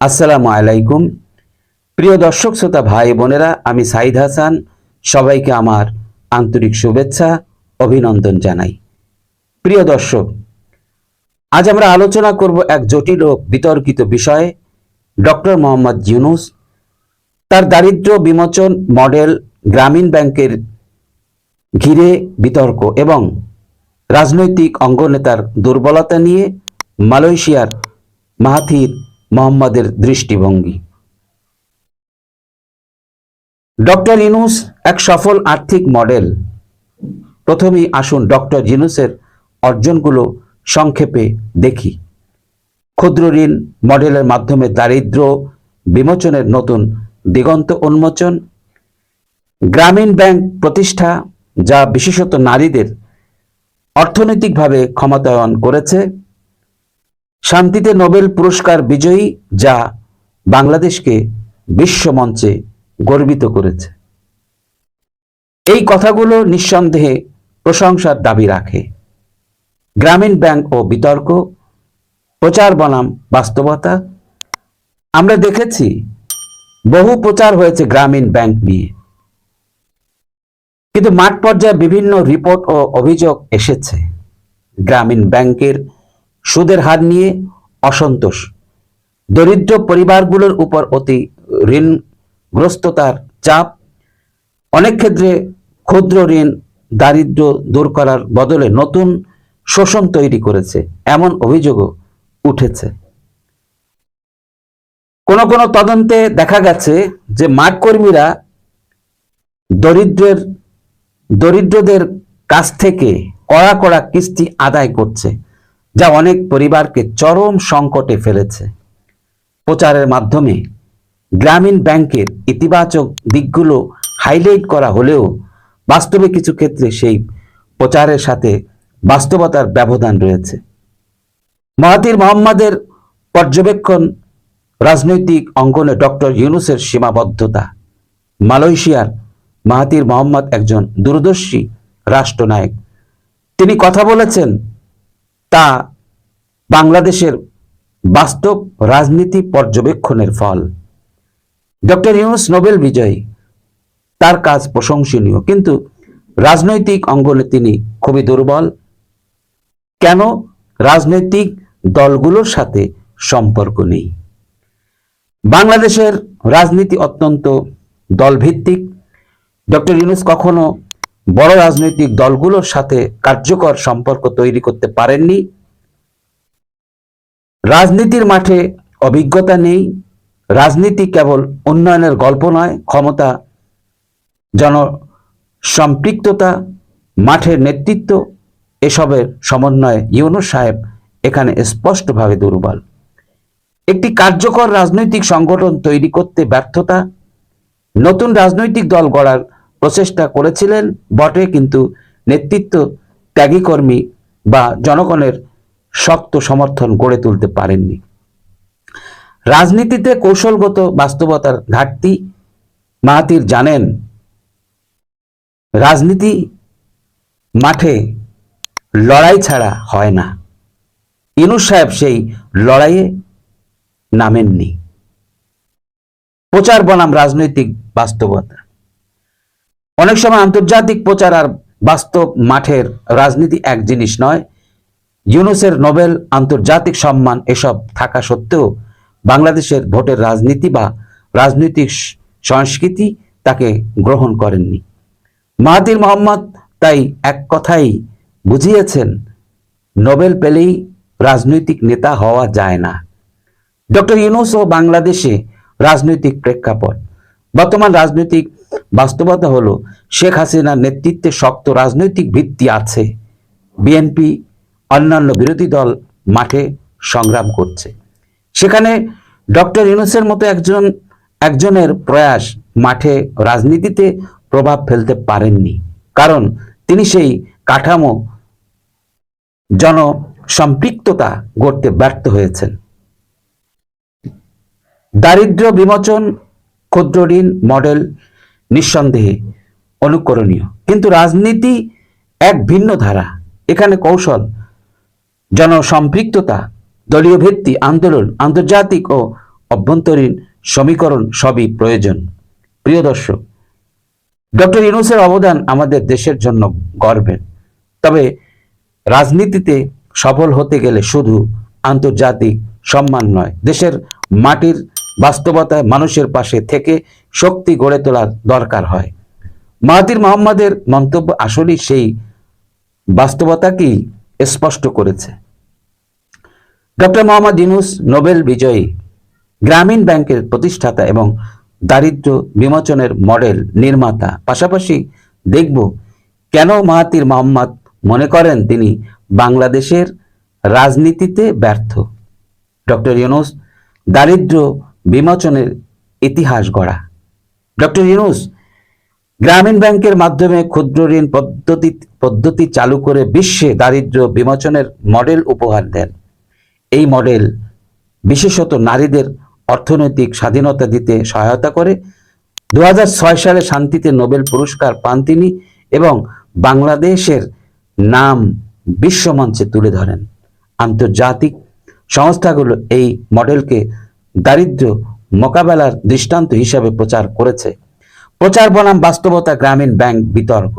আসসালামু আলাইকুম। প্রিয় দর্শক, শ্রোতা, ভাই বোনেরা, আমি সাইদ হাসান। সবাইকে আমার আন্তরিক শুভেচ্ছা, অভিনন্দন জানাই। প্রিয় দর্শক, আজ আমরা আলোচনা করব এক জটিল ও বিতর্কিত বিষয়ে। ডক্টর মোহাম্মদ ইউনুস তার দারিদ্র্য বিমোচন মডেল গ্রামীণ ব্যাংকের ঘিরে বিতর্ক এবং রাজনৈতিক অঙ্গনেতার দুর্বলতা নিয়ে মালয়েশিয়ার মাহাথির মোহাম্মদের দৃষ্টিভঙ্গি। ডক্টর ইনুস এক সফল আর্থিক মডেল। প্রথমেই আসুন ডক্টর ইনুসের অর্জনগুলো সংক্ষেপে দেখি। ক্ষুদ্র ঋণ মডেলের মাধ্যমে দারিদ্র বিমোচনের নতুন দিগন্ত উন্মোচন। গ্রামীণ ব্যাংক প্রতিষ্ঠা, যা বিশেষত নারীদের অর্থনৈতিকভাবে ক্ষমতায়ন করেছে। শান্তিতে নোবেল পুরস্কার বিজয়ী যা বাংলাদেশকে বিশ্বমঞ্চে গর্বিত করেছে। এই কথাগুলো নিঃসন্দেহে প্রশংসার দাবি রাখে। গ্রামীণ ব্যাংক ও বিতর্ক, প্রচার বনাম বাস্তবতা। আমরা দেখেছি বহু প্রচার হয়েছে গ্রামীণ ব্যাংক নিয়ে। কিন্তু মাঠ পর্যায়ে বিভিন্ন রিপোর্ট ও অভিযোগ এসেছে। গ্রামীণ ব্যাংকের সুদের হার নিয়ে অসন্তোষ। দরিদ্র পরিবারগুলোর উপর অতি ঋণগ্রস্ততার চাপ। অনেক ক্ষেত্রে ক্ষুদ্র ঋণ দারিদ্র দূর করার বদলে নতুন শোষণ তৈরি করেছে। এমন অভিযোগও উঠেছে। কোন কোন তদন্তে দেখা গেছে যে মাঠ কর্মীরা দরিদ্রের, দরিদ্রদের কাছ থেকে কড়া কড়া কিস্তি আদায় করছে। যা অনেক পরিবারকে চরম সংকটে ফেলেছে। প্রচারের মাধ্যমে গ্রামীণ ব্যাংকের ইতিবাচক দিকগুলো হাইলাইট করা হলেও বাস্তবে কিছু ক্ষেত্রে সেই প্রচারের সাথে বাস্তবতার ব্যবধান রয়েছে। মাহাতির মোহাম্মদের পর্যবেক্ষণ রাজনৈতিক অঙ্গনে ডক্টর ইউনুসের সীমাবদ্ধতা। মালয়েশিয়ার মাহাতির মোহাম্মদ একজন দূরদর্শী রাষ্ট্রনায়ক। তিনি কথা বলেছেন, তা বাংলাদেশের বাস্তব রাজনীতি পর্যবেক্ষণের ফল। ডক্টর ইউনুস নোবেল বিজয়ী। তার কাজ প্রশংসনীয়। কিন্তু রাজনৈতিক অঙ্গনে তিনি খুবই দুর্বল। কেন রাজনৈতিক দলগুলোর সাথে সম্পর্ক নেই? বাংলাদেশের রাজনীতি অত্যন্ত দলভিত্তিক। ডক্টর ইউনুস কখনো বড় রাজনৈতিক দলগুলোর সাথে কার্যকর সম্পর্ক তৈরি করতে পারেননি। রাজনীতির মাঠে অভিজ্ঞতা নেই। রাজনীতি কেবল উন্নয়নের গল্প নয়, ক্ষমতা, জন সম্পৃক্ততা, মাঠের নেতৃত্ব, এসবের সমন্বয়ে ইউনুস সাহেব এখানে স্পষ্টভাবে দুর্বল। একটি কার্যকর রাজনৈতিক সংগঠন তৈরি করতে ব্যর্থতা, নতুন রাজনৈতিক দল গড়ার প্রচেষ্টা করেছিলেন, বটে, কিন্তু নেতৃত্ব ত্যাগী কর্মী বা জনগণের শক্ত সমর্থন গড়ে তুলতে পারেননি। রাজনীতিতে কৌশলগত বাস্তবতার ঘাটতি মাহাতির জানেন, রাজনীতি মাঠে লড়াই ছাড়া হয় না। ইনুস সাহেব সেই লড়াইয়ে নামেননি। প্রচার বনাম রাজনৈতিক বাস্তবতা। অনেক সময় আন্তর্জাতিক প্রচার আর বাস্তব মাঠের রাজনীতি এক জিনিস নয় ইউনুসের নোবেল আন্তর্জাতিক সম্মান এসব থাকা সত্ত্বেও বাংলাদেশের ভোটের রাজনীতি বা রাজনৈতিক সংস্কৃতি তাকে গ্রহণ করেননি। মাহাতির মোহাম্মদ তাই এক কথাই বুঝিয়েছেন, নোবেল পেলেই রাজনৈতিক নেতা হওয়া যায় না। ডক্টর ইউনুস ও বাংলাদেশে রাজনৈতিক প্রেক্ষাপট। বর্তমান রাজনৈতিক বাস্তবতা হলো শেখ হাসিনার নেতৃত্বে শক্ত রাজনৈতিক ভিত্তি আছে। বিএনপি অন্যান্য বিরোধী দল মাঠে সংগ্রাম করছে। সেখানে ডক্টর ইউনুসের মতো একজন, একজনের প্রয়াস মাঠে রাজনীতিতে প্রভাব ফেলতে পারেননি। কারণ তিনি সেই কাঠামো জনসম্পৃক্ততা গড়তে ব্যর্থ হয়েছেন। দারিদ্র বিমোচন, ক্ষুদ্র ঋণ মডেল নিঃসন্দেহে অনুকরণীয়। কিন্তু রাজনীতি এক ভিন্ন ধারা। এখানে কৌশল জনসম্পৃক্ততা, দলীয় ভিত্তি, আন্দোলন, আন্তর্জাতিক ও অভ্যন্তরীণ সমীকরণ সবই প্রয়োজন। প্রিয় দর্শক, ডক্টর ইউনুসের অবদান আমাদের দেশের জন্য গর্বের। তবে রাজনীতিতে সফল হতে গেলে শুধু আন্তর্জাতিক সম্মান নয়, দেশের মাটির বাস্তবতায় মানুষের পাশে থেকে শক্তি গড়ে তোলার দরকার হয়। মাহাতির মোহাম্মদের মন্তব্য আসলেই সেই বাস্তবতাকেই স্পষ্ট করেছে। ডক্টর মোহাম্মদ ইউনুস নোবেল বিজয়ী গ্রামীণ ব্যাংকের প্রতিষ্ঠাতা এবং দারিদ্র বিমোচনের মডেল নির্মাতা। পাশাপাশি দেখব কেন মাহাতির মোহাম্মদ মনে করেন তিনি বাংলাদেশের রাজনীতিতে ব্যর্থ। ডক্টর ইউনুস দারিদ্র বিমোচনের ইতিহাস গড়া। ডক্টর ইউনুস গ্রামীণ ব্যাংকের মাধ্যমে ক্ষুদ্র ঋণ পদ্ধতি পদ্ধতি চালু করে বিশ্বে দারিদ্র বিমোচনের মডেল উপহার দেন। এই মডেল বিশেষত নারীদের অর্থনৈতিক স্বাধীনতা দিতে সহায়তা করে। দু হাজার ছয় সালে শান্তিতে নোবেল পুরস্কার পান তিনি এবং বাংলাদেশের নাম বিশ্বমঞ্চে তুলে ধরেন। আন্তর্জাতিক সংস্থাগুলো এই মডেলকে দারিদ্র মোকাবেলার দৃষ্টান্ত হিসাবে প্রচার করেছে। প্রচার বনাম বাস্তবতা গ্রামীণ ব্যাংক বিতর্ক।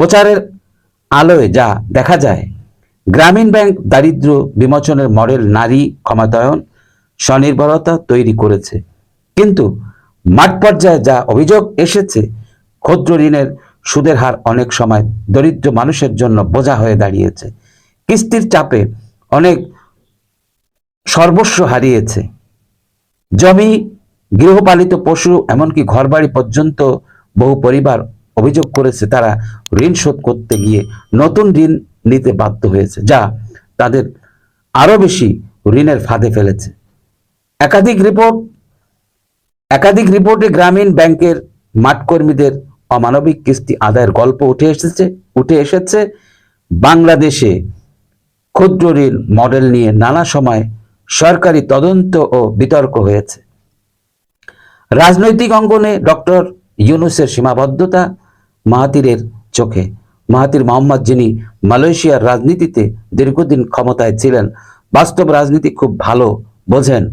প্রচারের আলোয় যা দেখা যায়, গ্রামীণ ব্যাংক দারিদ্র বিমোচনের মডেল নারী ক্ষমতায়ন স্বনির্ভরতা তৈরি করেছে। কিন্তু মাঠ পর্যায়ে যা অভিযোগ এসেছে, ক্ষুদ্র ঋণের সুদের হার অনেক সময় দরিদ্র মানুষের জন্য বোঝা হয়ে দাঁড়িয়েছে। কিস্তির চাপে অনেক সর্বস্ব হারিয়েছে। জমি গৃহপালিত পশু এমনকি ঘরবাড়ি পর্যন্ত বহু পরিবার অভিযোগ করেছে, তারা ঋণ শোধ করতে গিয়ে নতুন ঋণ নিতে বাধ্য হয়েছে, যা তাদের আরও বেশি ঋণের ফাঁদে ফেলেছে। একাধিক রিপোর্ট, একাধিক রিপোর্টে গ্রামীণ ব্যাংকের মাঠকর্মীদের অমানবিক কিস্তি আদায়ের গল্প উঠে এসেছে উঠে এসেছে। বাংলাদেশে ক্ষুদ্র ঋণ মডেল নিয়ে নানা সময় সরকারি তদন্ত ও বিতর্ক হয়েছে। রাজনৈতিক অঙ্গনে ডক্টর ইউনুসের সীমাবদ্ধতা মাহাতিরের চোখে। মাহাতির মোহাম্মদ, যিনি মালয়েশিয়ার রাজনীতিতে দীর্ঘদিন ক্ষমতায় ছিলেন, বাস্তব রাজনীতি খুব ভালো বোঝেন।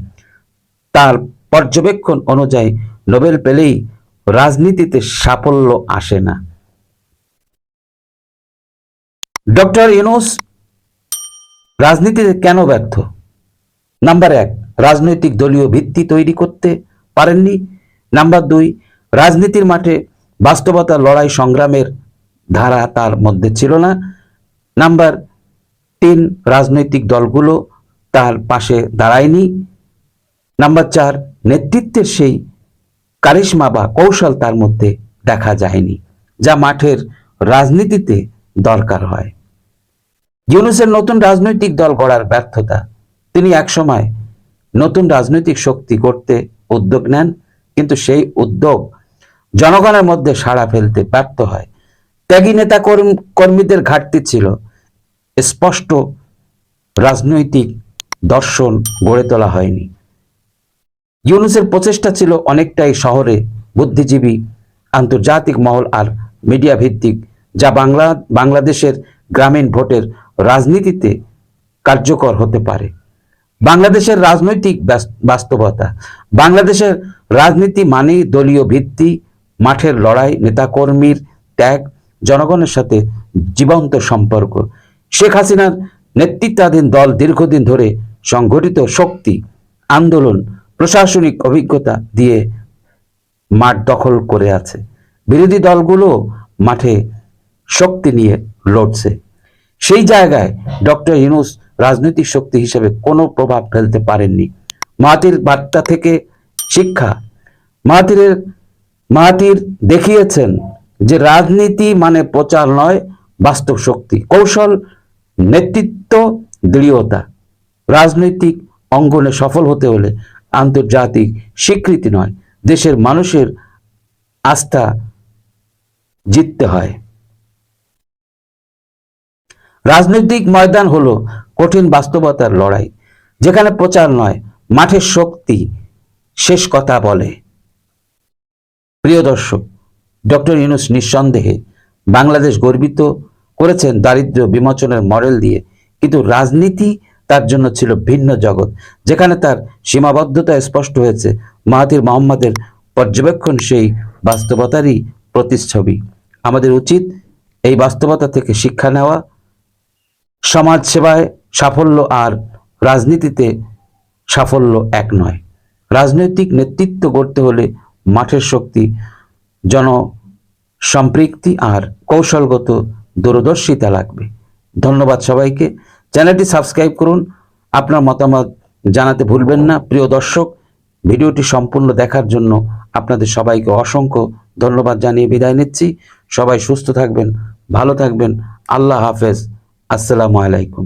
তার পর্যবেক্ষণ অনুযায়ী নোবেল পেলেই রাজনীতিতে সাফল্য আসে না। ডক্টর ইউনুস রাজনীতিতে কেন ব্যর্থ? নাম্বার এক, রাজনৈতিক দলীয় ভিত্তি তৈরি করতে পারেননি। নাম্বার দুই, রাজনীতির মাঠে বাস্তবতা লড়াই সংগ্রামের ধারা তার মধ্যে ছিল না। নাম্বার তিন, রাজনৈতিক দলগুলো তার পাশে দাঁড়ায়নি। নাম্বার চার, নেতৃত্বের সেই কারিশমা বা কৌশল তার মধ্যে দেখা যায়নি, যা মাঠের রাজনীতিতে দরকার হয়। ইউনুসের নতুন রাজনৈতিক দল গড়ার ব্যর্থতা, তিনি একসময় নতুন রাজনৈতিক শক্তি করতে উদ্যোগ নেন, কিন্তু সেই উদ্যোগ জনগণের মধ্যে সাড়া ফেলতে ব্যর্থ হয়। ত্যাগী নেতা কর্ম- কর্মীদের ঘাটতি ছিল। স্পষ্ট রাজনৈতিক দর্শন গড়ে তোলা হয়নি। ইউনুসের প্রচেষ্টা ছিল অনেকটাই শহরে বুদ্ধিজীবী, আন্তর্জাতিক মহল আর মিডিয়া ভিত্তিক যা বাংলা, বাংলাদেশের গ্রামীণ ভোটের রাজনীতিতে কার্যকর হতে পারে। বাংলাদেশের রাজনৈতিক বাস্তবতা। বাংলাদেশের রাজনীতি মানেই দলীয় ভিত্তি, মাঠের লড়াই, নেতাকর্মীর ত্যাগ, জনগণের সাথে জীবন্ত সম্পর্ক। শেখ হাসিনার নেতৃত্বাধীন দল দীর্ঘদিন ধরে সংগঠিত শক্তি, আন্দোলন, প্রশাসনিক অভিজ্ঞতা দিয়ে মাঠ দখল করে আছে। বিরোধী দলগুলো মাঠে শক্তি নিয়ে লড়ছে। সেই জায়গায় ডক্টর ইউনুস রাজনৈতিক শক্তি হিসেবে কোনো প্রভাব ফেলতে পারেননি। মাহাতির বার্তা থেকে শিক্ষা। মাহাতিরের মাহাতির দেখিয়েছেন যে রাজনীতি মানে প্রচার নয়, বাস্তব শক্তি। কৌশল, নেতৃত্ব, দৃঢ়তা। রাজনৈতিক অঙ্গনে সফল হতে হলে আন্তর্জাতিক স্বীকৃতি নয়, দেশের মানুষের আস্থা জিততে হয়। রাজনৈতিক ময়দান হলো কঠিন বাস্তবতার লড়াই, যেখানে প্রচার নয়, মাঠের শক্তি শেষ কথা বলে। প্রিয় দর্শক, ডক্টর ইউনুস নিঃসন্দেহে বাংলাদেশ গর্বিত করেছেন দারিদ্র্য বিমোচনের মডেল দিয়ে, কিন্তু রাজনীতি তার জন্য ছিল ভিন্ন জগৎ, যেখানে তার সীমাবদ্ধতা স্পষ্ট হয়েছে। মাহাতির মোহাম্মদের পর্যবেক্ষণ সেই বাস্তবতারই প্রতিচ্ছবি। আমাদের উচিত এই বাস্তবতা থেকে শিক্ষা নেওয়া সমাজ সেবায় সাফল্য আর রাজনীতিতে সাফল্য এক নয়। রাজনৈতিক নেতৃত্ব গড়তে হলে মাঠের শক্তি জন সম্পৃক্তি আর কৌশলগত দূরদর্শিতা লাগবে। ধন্যবাদ সবাইকে। চ্যানেলটি সাবস্ক্রাইব করুন। আপনার মতামত জানাতে ভুলবেন না। প্রিয় দর্শক, ভিডিওটি সম্পূর্ণ দেখার জন্য আপনাদের সবাইকে অসংখ্য ধন্যবাদ জানিয়ে বিদায় নিচ্ছি। সবাই সুস্থ থাকবেন, ভালো থাকবেন। আল্লাহ হাফেজ। আসসালামু আলাইকুম।